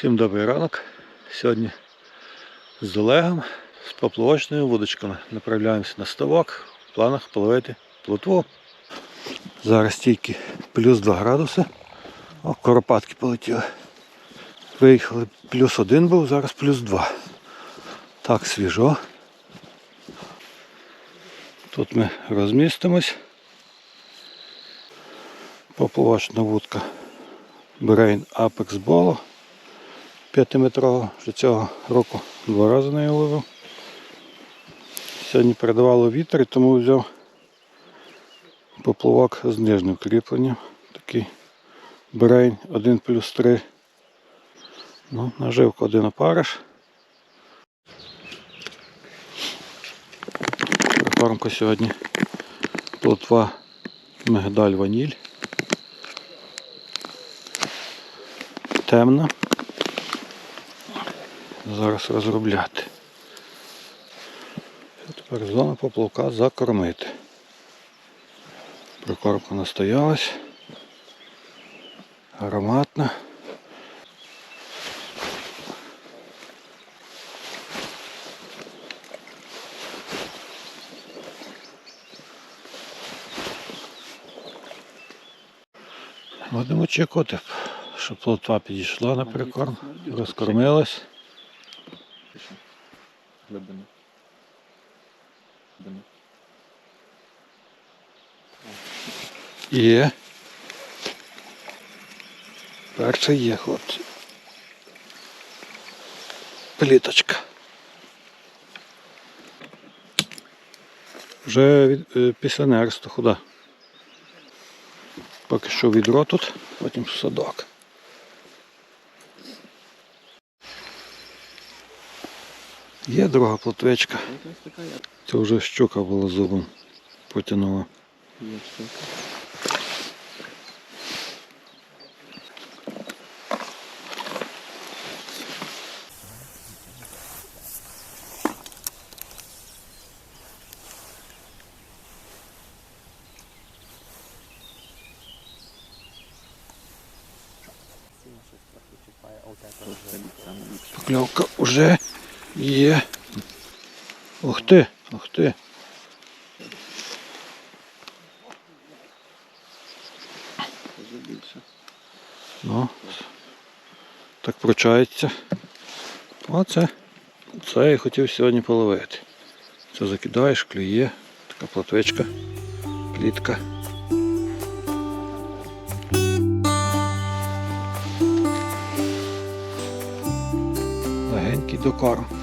Всім добрий ранок. Сьогодні з Олегом з поплавочними вудочками направляємося на ставок в планах половити плотву. Зараз тільки плюс 2 градуси. О, коропатки полетіли. Виїхали плюс один був, зараз плюс 2. Так свіжо. Тут ми розмістимось. Поплавочна вудка Brain Apex Bolo 5-метрова. Вже цього року два рази нею ловив. Сьогодні передавало вітер, тому взяв поплавок з нижнім кріпленням. Такий Brain 1 плюс 3. Ну, наживка один опариш. Прикормка сьогодні плотва мигдаль ваніль. Темна. Зараз розробляти. Тепер зона поплавка закормити. Прикормка настоялась. Ароматна. Будемо чекати, щоб плотва підійшла на прикорм, розкормилась. Глибину. Глибину. Є. Перша є, хлопці. Пліточка. Вже від, е, після нересту худа. Поки що відро тут, потім садок. Є друга плотвичка. Ось така як Це вже щука була зубом потягнула. є штука. Покльовка вже є. Ух ти, ух ти. Ну, так пручається. Оце. Це я хотів сьогодні половити. Це закидаєш, клює, така платвичка, плітка. Легенький докорм.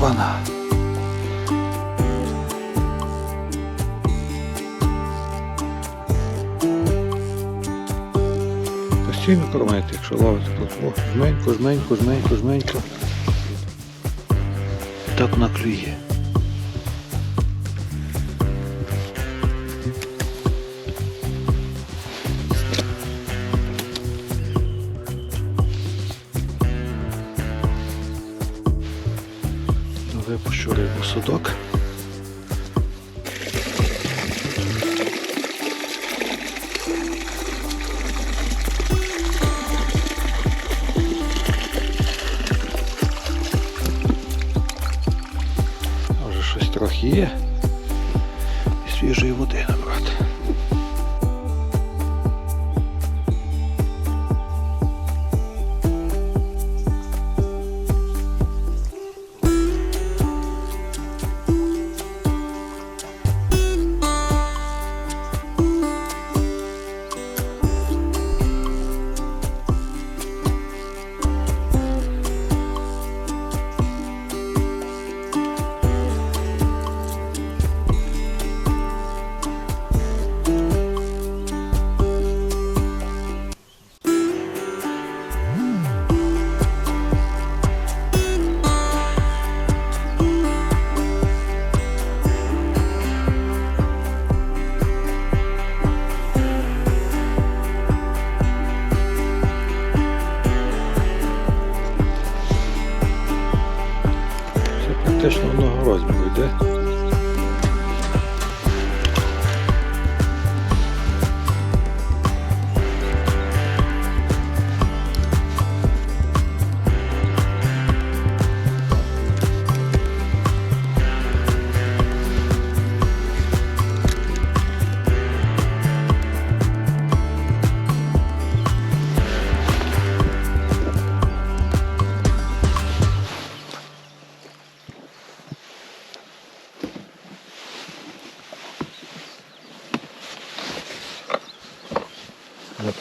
Обана. Постійно кормити, якщо ловити плотво. Жменько, жменько, жменько, жменько. Так вона є. І свіжої води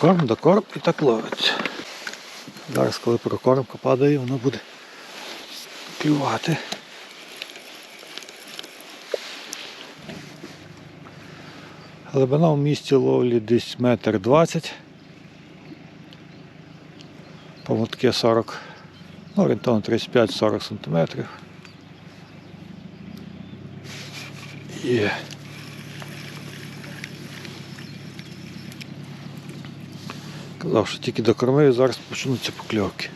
Докорм, докорм і так ловиться. Зараз, коли прокормка падає, воно буде клювати. Глибина в місці ловлі десь метр двадцять. Поводки 40, ну, орієнтовно 35-40 сантиметрів. Є. Казав, що тільки докормив і зараз почнуться покльовки.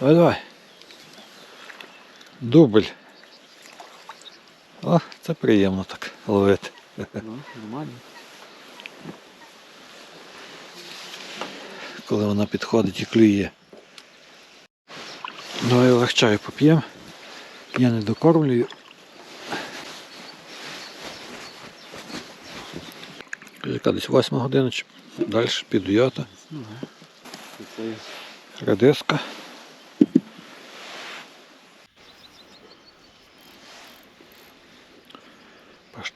Давай, давай. Дубль. О, це приємно так ловити. Ну, нормально. коли вона підходить і клює. Давай легчаю поп'ємо. Я не докормлюю. Яка десь 8 година, чи далі то. Це Редиска.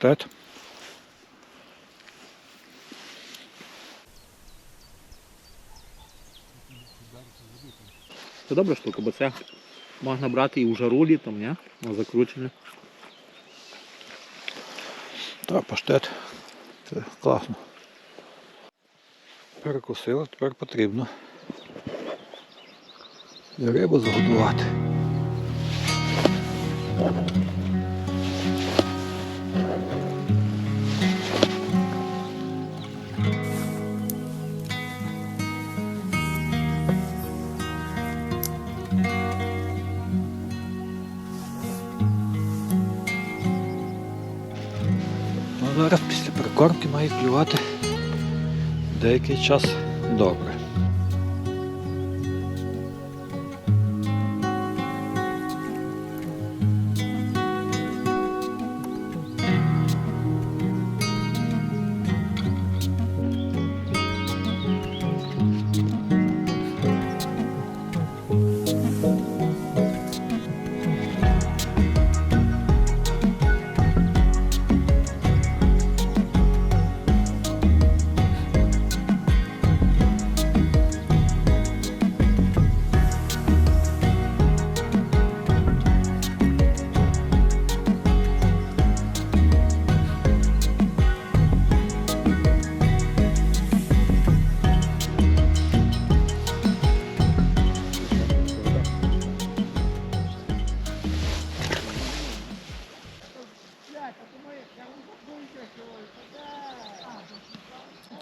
Паштет. Це добра штука, бо це можна брати і у жару літом, ні? На закручення. Так, паштет. Це класно. Перекусила, тепер потрібно. І рибу згодувати. Має клювати деякий час добре.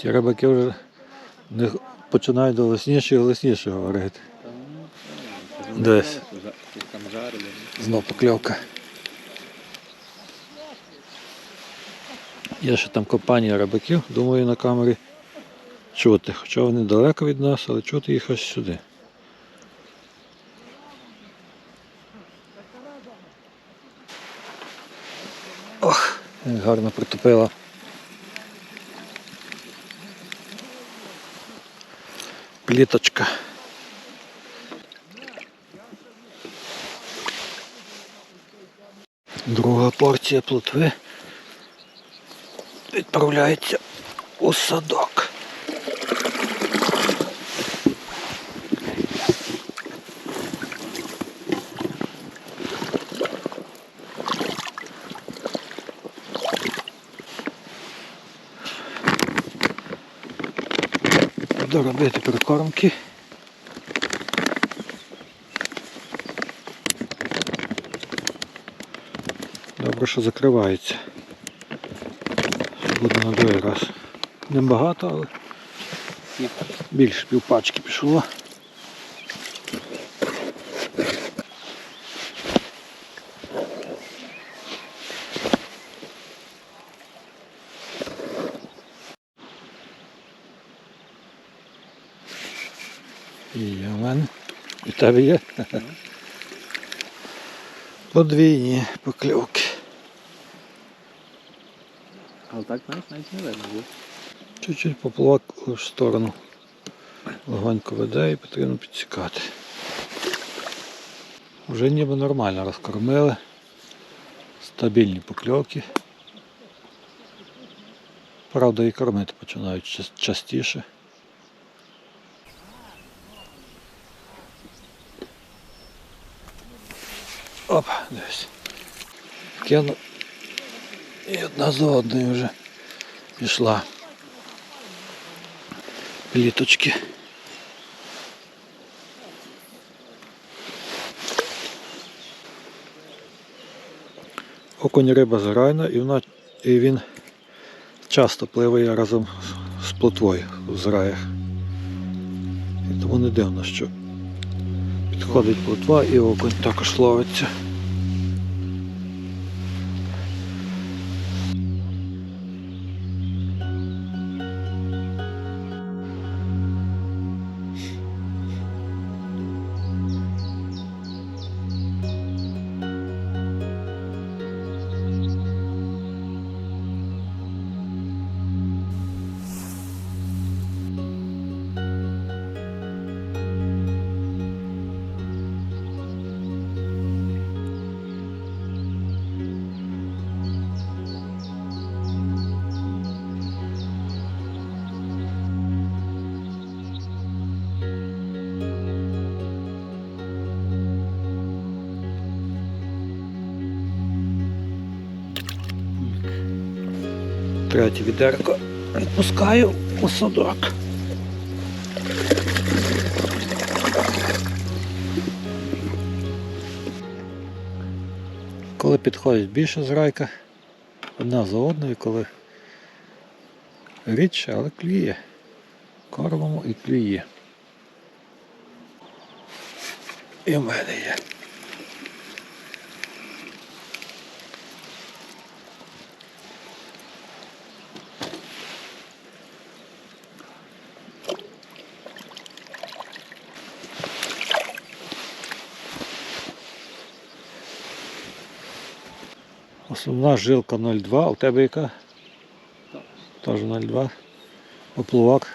Ті рибаки вже не починають голосніше і голосніше говорити. Десь. Там жарили. Знов покльовка. Є ще там компанія рибаків, думаю, на камері чути. Хоча вони далеко від нас, але чути їх ось сюди. Ох, гарно притупила. Пліточка. Друга порція плотви відправляється у садок. Доробити прикормки. Добре, що закривається. Буде на другий раз. Небагато, але більше півпачки пішло. І є в мене. І в тебе є. Подвійні покльовки. Але так, знаєш, навіть не видно. було. Чуть-чуть поплавок в сторону. Легонько веде і потрібно підсікати. Вже ніби нормально розкормили. Стабільні покльовки. Правда, і кормити починають частіше. Опа, дивись. Кину. І одна за одною вже пішла. Пліточки. Окунь риба зграйна і, вона, і він часто пливає разом з плотвою в зраях. І тому не дивно, що підходить плотва і окунь також ловиться. Третє відерко відпускаю у садок. Коли підходить більше зрайка, одна за одною, коли рідше, але клює. Кормимо і клює. І в мене є. Основна жилка 0,2, а у тебе яка? Теж 0,2. Оплувак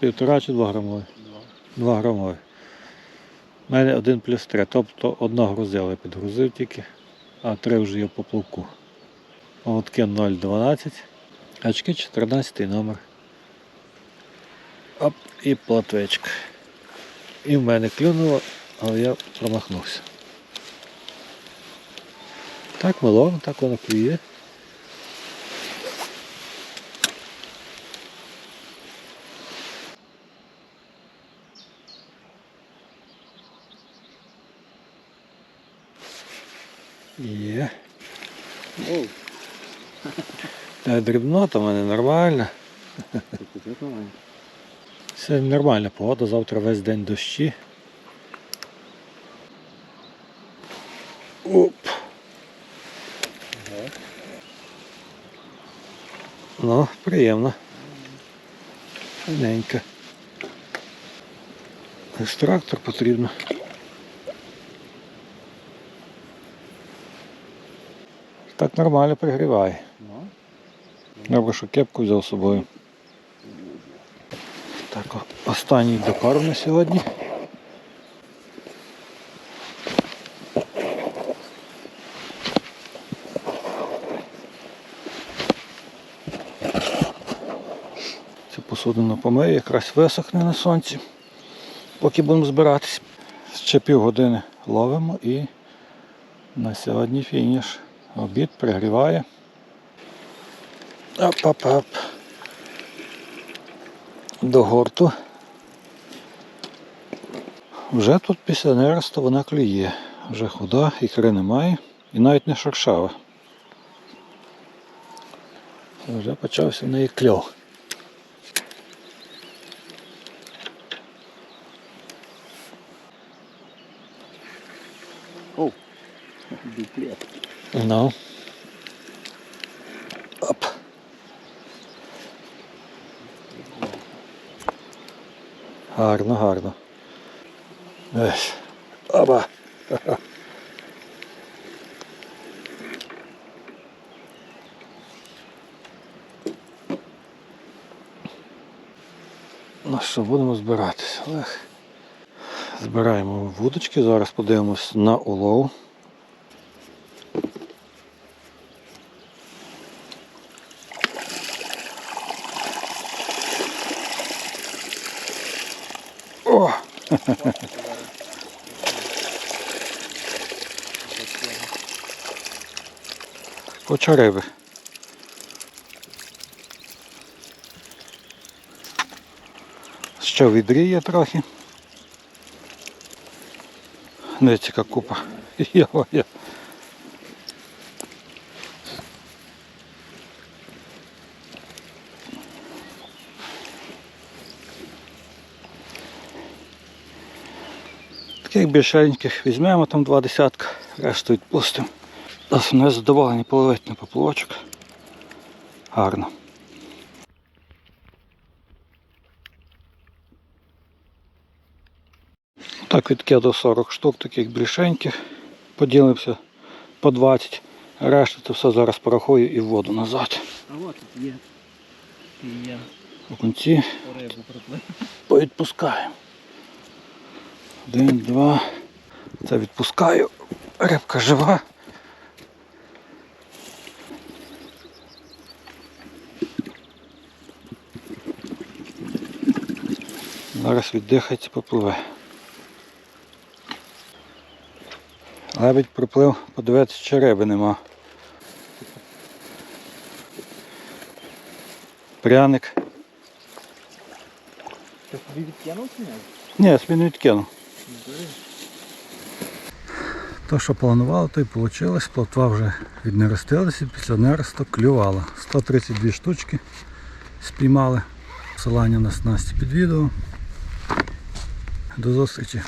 півтора чи 2 грамовий? Два. 2 грамовий. У мене 1 плюс 3, тобто одна грузила я підгрузив тільки, а 3 вже є по плавку. Молотки 0,12, очки 14 номер. Оп, і платвичка. І в мене клюнуло, але я промахнувся. Так ловимо, так воно клює. Є. Та дрібнота в мене нормально. це. Сьогодні нормальна погода, завтра весь день дощі. Оп. Ага. Ну, приємно. Файненько. Екстрактор потрібно. Так нормально пригріває. Ну, Добре, що кепку взяв з собою. Так, останній докорм на сьогодні. Посудину помию, якраз висохне на сонці. Поки будемо збиратись. Ще півгодини ловимо і на сьогодні фініш. Обід пригріває. Оп-оп-оп. До гурту Вже тут після неросту вона клює. Вже худа, ікри немає і навіть не шершава. Вже почався в неї кльов. Дуплет. Ну. Оп. Гарно, гарно. Ось. Оба. Ну що, будемо збиратися. Олег. Збираємо вудочки, зараз подивимось на улов. О! Хоча риби. Ще в відрі є трохи. Дивіться, яка купа. Йо-йо. Таких більшеньких візьмемо там два десятка, решту відпустимо. Основне задоволення половити на поплавочок. Гарно. Так, відкидав 40 штук таких більшеньких. Поділився по 20. Решту це все зараз порахую і в воду назад. А от тут є. І я У кінці повідпускаємо. Один, два. Це відпускаю. Рибка жива. Зараз віддихається, попливе. Лебедь приплив, подивитися, чи риби нема. Пряник. Ти собі відкинув чи ні? Ні, собі не відкинув. То, що планували, то й вийшло. Плотва вже віднеростилася, після неросту клювала. 132 штучки спіймали. Посилання на снасті під відео. До зустрічі.